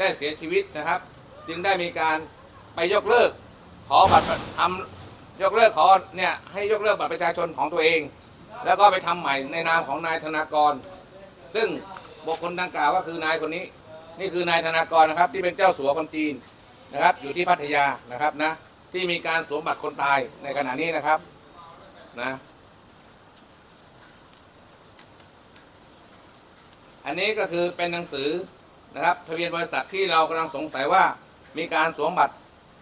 ได้เสียชีวิตนะครับ จึงได้มีการไปยกเลิกขอบัตรทำยกเลิกขอเนี่ยให้ยกเลิกบัตรประชาชนของตัวเอง แล้วก็ไปทำใหม่ในนามของนายธนากร ซึ่งบุคคลดังกล่าวก็คือนายคนนี้ นี่คือนายธนากรนะครับ ที่เป็นเจ้าสัวคนจีนนะครับ อยู่ที่พัทยานะครับนะที่มีการสวมบัตรคนตายในขณะนี้นะครับนะอันนี้ก็คือเป็นหนังสือ นะครับทะเบียนบริษัทที่เรากำลังสงสัยว่ามีการสวมบัตร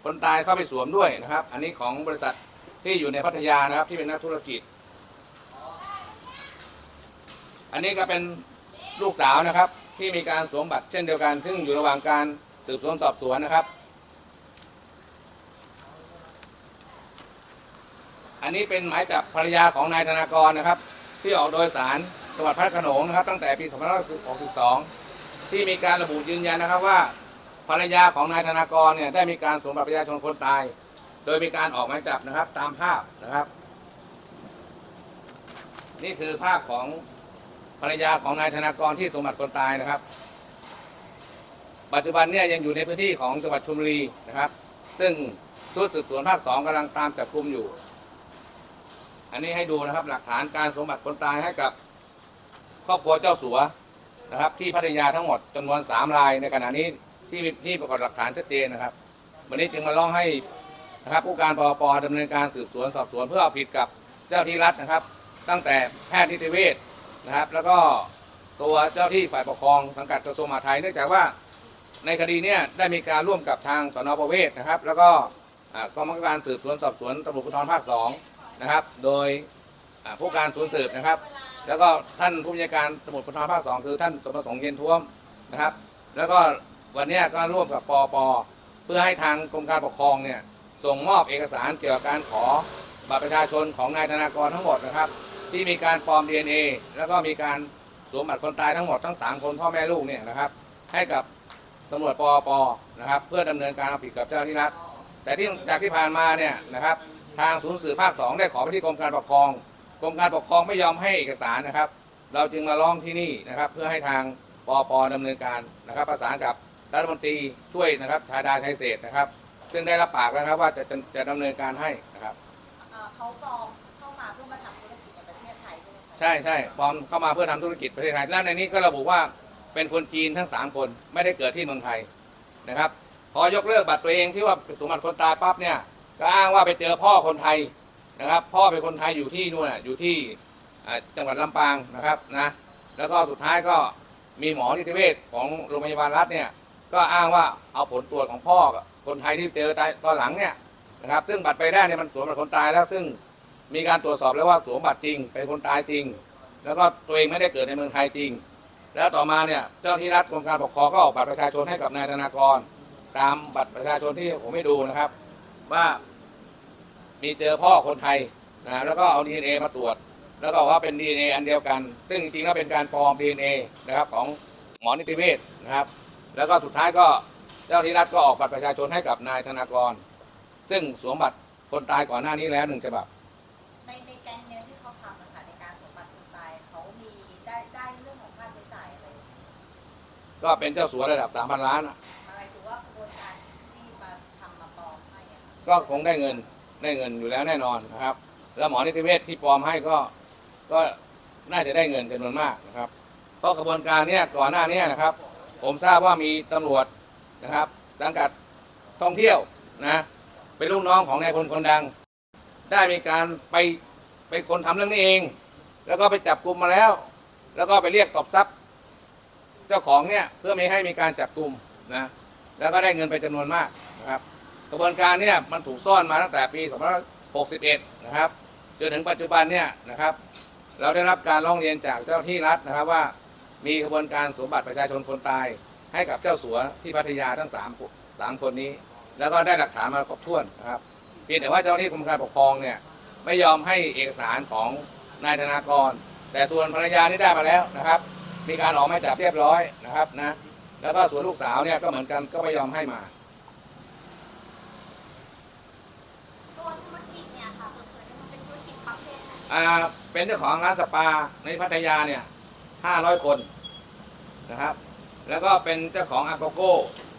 คนตายเข้าไปสวมด้วยนะครับ อันนี้ของบริษัทที่อยู่ในพัทยานะครับที่เป็นนักธุรกิจ อันนี้ก็เป็นลูกสาวนะครับ ที่มีการสวมบัตรเช่นเดียวกัน ซึ่งอยู่ระหว่างการสืบสวนสอบสวนนะครับ อันนี้เป็นหมายจับภรรยาของนายธนากรนะครับ ที่ออกโดยสารจังหวัดพระโขนงนะครับ ตั้งแต่ปี2562 ที่มีการระบุยืนยันนะครับว่า ภรรยาของนายธนากรเนี่ยได้มีการสวมบัตรประชาชนคนตาย โดยมีการออกหมายจับนะครับตามภาพนะครับ นี่คือภาพของภรรยาของนายธนากรที่สมบัตรคนตายนะครับ ปัจจุบันเนี่ยยังอยู่ในพื้นที่ของจังหวัดชลบุรีนะครับ ซึ่งชุดสืบสวนภาคสองกำลังตามจับกุมอยู่ อันนี้ให้ดูนะครับหลักฐานการสมบัติคนตายให้กับครอบครัวเจ้าสัว นะครับที่พัทยาทั้งหมดจำนวนสามรายในขณะนี้ที่ที่ประกอบหลักฐานชัดเจนนะครับ วันนี้จึงมาร้องให้นะครับผู้การปปดำเนินการสืบสวนสอบสวนเพื่อเอาผิดกับเจ้าที่รัฐนะครับ ตั้งแต่แพทย์นิติเวชนะครับ แล้วก็ตัวเจ้าที่ฝ่ายปกครองสังกัดกระทรวงมหาดไทยเนื่องจากว่าในคดีเนี้ได้มีการร่วมกับทางสนประเวศนะครับ แล้วก็กองบังคับการสืบสวนสอบสวนตำรวจภูธรภาคสองนะครับ โดยผู้การสวนสืบนะครับ แล้วก็ท่านผู้บัญชาการตำรวจภูธรภาคสองคือท่านสมประสงค์เย็นท้วมนะครับ แล้วก็วันนี้ก็ร่วมกับปอปเพื่อให้ทางกรมการปกครองเนี่ยส่งมอบเอกสารเกี่ยวกับการขอบัตรประชาชนของนายธนากรทั้งหมดนะครับ ที่มีการปลอม DNA แล้วก็มีการสวมบัตรคนตายทั้งหมดทั้งสามคนพ่อแม่ลูกเนี่ยนะครับให้กับตำรวจปอปนะครับเพื่อดำเนินการเอาผิดกับเจ้าหน้าที่รัฐแต่ที่จากที่ผ่านมาเนี่ยนะครับทางศูนย์สื่อภาคสองได้ขอไปที่กรมการปกครอง กรมการปกครองไม่ยอมให้เอกสารนะครับ เราจึงมาร้องที่นี่นะครับ เพื่อให้ทางปอปดำเนินการนะครับ ประสานกับรัฐมนตรีช่วยนะครับชาดาไทยเศรษฐ์นะครับ ซึ่งได้รับปากแล้วนะครับว่าจะจะจะดำเนินการให้นะครับเอ่อเขาปลอมเข้ามาเพื่อมาทำธุรกิจในประเทศไทยใช่ไหมคะใช่ใช่ปลอมเข้ามาเพื่อทำธุรกิจประเทศไทยแล้วในนี้ก็ระบุว่าเป็นคนจีนทั้งสามคนไม่ได้เกิดที่เมืองไทยนะครับ พอยกเลิกบัตรตัวเองที่ว่าสมบัติคนตายปั๊บเนี่ยก็อ้างว่าไปเจอพ่อคนไทย นะครับ พ่อเป็นคนไทยอยู่ที่นู่นน่ะอยู่ที่จังหวัดลำปางนะครับนะแล้วก็สุดท้ายก็มีหมอนิติเวชของโรงพยาบาลรัฐเนี่ยก็อ้างว่าเอาผลตรวจของพ่อคนไทยที่เจอตายตอนหลังเนี่ยนะครับ ซึ่งบัตรไปได้เนี่ยมันสวมบัตรคนตายแล้ว ซึ่งมีการตรวจสอบแล้วว่าสวมบัตรจริงเป็นคนตายจริง แล้วก็ตัวเองไม่ได้เกิดในเมืองไทยจริง แล้วต่อมาเนี่ยเจ้าที่รัฐกรมการปกครองก็ออกบัตรประชาชนให้กับนายธนากร ตามบัตรประชาชนที่ผมให้ดูนะครับ ว่า มีเจอพ่อคนไทยนะแล้วก็เอา DNA มาตรวจ แล้วก็บอกว่าเป็น DNA อันเดียวกัน ซึ่งจริงๆแล้วเป็นการปลอม DNA นะครับของหมอนิติเวชนะครับ แล้วก็สุดท้ายก็เจ้าหน้าที่รัฐก็ออกบัตรประชาชนให้กับนายธนากร ซึ่งสวมบัตรคนตายก่อนหน้านี้แล้วหนึ่งฉบับ ในในแก๊งเนี้ยที่เขาทำนะคะในการสมบัติคนตายเขามีได้ได้เรื่องของค่าใช้จ่ายอะไรไหมก็เป็นเจ้าสัวระดับสามพันล้านอะอะไรถือว่ากระบวนการที่มาทำมาปลอมให้อะค่ะก็คงได้เงิน ได้เงินอยู่แล้วแน่นอนนะครับ แล้วหมอนิติเวชที่ปลอมให้ก็ก็น่าจะได้เงินจำนวนมากนะครับ เพราะกระบวนการเนี้ยก่อนหน้านี้นะครับ ผมทราบว่ามีตำรวจนะครับ สังกัดท่องเที่ยวนะเป็นลูกน้องของนายพลคนดัง ได้มีการไปไปคนทำเรื่องนี้เอง แล้วก็ไปจับกลุ่มมาแล้ว แล้วก็ไปเรียกตบทรัพย์ เจ้าของเนี่ยเพื่อไม่ให้มีการจับกลุ่มนะแล้วก็ได้เงินไปจำนวนมากนะครับ กระบวนการเนี่ยมันถูกซ่อนมาตั้งแต่ปี 2561 นะครับจนถึงปัจจุบันเนี่ยนะครับ เราได้รับการร้องเรียนจากเจ้าที่รัฐนะครับว่ามีกระบวนการสวมบัตรประชาชนคนตาย ให้กับเจ้าสัวที่พัทยาทั้งสามสามคนนี้ แล้วก็ได้หลักฐานมาครบถ้วนนะครับเพียงแต่ว่าเจ้าหน้าที่กรมการปกครองเนี่ยไม่ยอมให้เอกสารของนายธนากร แต่ส่วนภรรยานี่ได้มาแล้วนะครับ มีการออกหมายจับเรียบร้อยนะครับนะแล้วก็ส่วนลูกสาวเนี่ยก็เหมือนกันก็ไม่ยอมให้มา ตัวธุรกิจเนี่ยค่ะเปิดเผยได้ว่าเป็นธุรกิจประเภทไหน อ่า เป็นเจ้าของร้านสปาในพัทยาเนี่ยห้าร้อยคนนะครับ แล้วก็เป็นเจ้าของอาโกโก้